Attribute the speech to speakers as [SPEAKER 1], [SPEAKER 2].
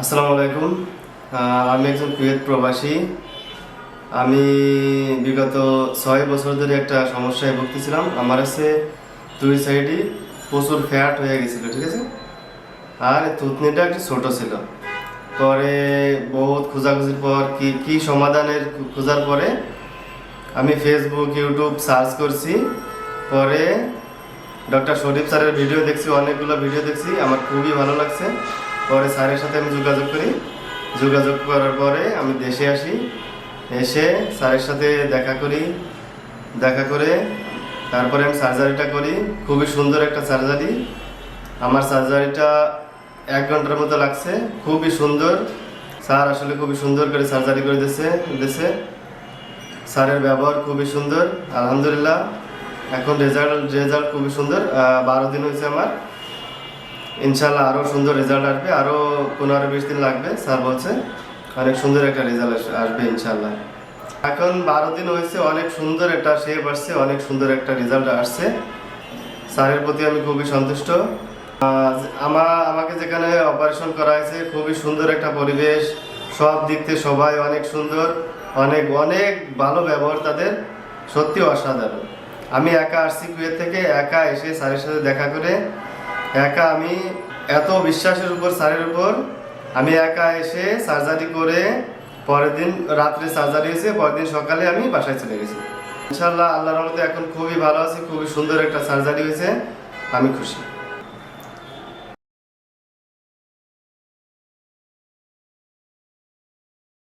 [SPEAKER 1] আসসালামু আলাইকুম। আমি একজন কুয়েত প্রবাসী। আমি বিগত ছয় বছর ধরে একটা সমস্যায় ভুগতেছিলাম। আমার কাছে দুই সাইডই প্রচুর ফ্যাট হয়ে গেছিল, ঠিক আছে? আর থুতনিটা একটু ছোট ছিল। পরে বহুত খোঁজাখুঁজির পর কি কি সমাধানের খোঁজার পরে আমি ফেসবুক ইউটিউব সার্চ করছি। পরে ডক্টর শরীফ স্যারের ভিডিও দেখছি, অনেকগুলো ভিডিও দেখছি। আমার খুবই ভালো লাগছে। পরে স্যারের সাথে আমি যোগাযোগ করি। যোগাযোগ করার পরে আমি দেশে আসি। এসে স্যারের সাথে দেখা করি। দেখা করে তারপরে আমি সার্জারিটা করি। খুবই সুন্দর একটা সার্জারি। আমার সার্জারিটা এক ঘণ্টার মতো লাগছে। খুবই সুন্দর। স্যার আসলে খুবই সুন্দর করে সার্জারি করে দিয়েছে দিয়েছে। স্যারের ব্যবহার খুবই সুন্দর। আলহামদুলিল্লাহ। এখন রেজাল্ট রেজাল্ট খুবই সুন্দর। বারো দিন হয়েছে আমার। ইনশাল্লাহ আরও সুন্দর রেজাল্ট আসবে। আরও পনেরো বিশ দিন লাগবে স্যার বলছে। অনেক সুন্দর একটা রেজাল্ট আসবে ইনশাল্লাহ এখন বারো দিন হয়েছে অনেক সুন্দর একটা শেপ আসছে অনেক সুন্দর একটা রেজাল্ট আসছে। স্যারের প্রতি আমি খুবই সন্তুষ্ট। আহ, আমা আমাকে যেখানে অপারেশন করা হয়েছে খুবই সুন্দর একটা পরিবেশ। সব দিক থেকে সবাই অনেক সুন্দর অনেক অনেক ভালো ব্যবহার তাদের। সত্যি অসাধারণ। আমি একা আসছি কুয়েত থেকে একা এসে স্যারের সাথে দেখা করে একা আমি এত বিশ্বাসের উপর, স্যারের উপর, আমি একা এসে সার্জারি করে পরের দিন রাত্রে সার্জারি হয়েছে, পরের দিন সকালে আমি বাসায় চলে গেছি। ইনশাল্লাহ আল্লাহর রহমতে এখন খুবই ভালো আছি, খুবই সুন্দর একটা সার্জারি হয়েছে, আমি খুশি।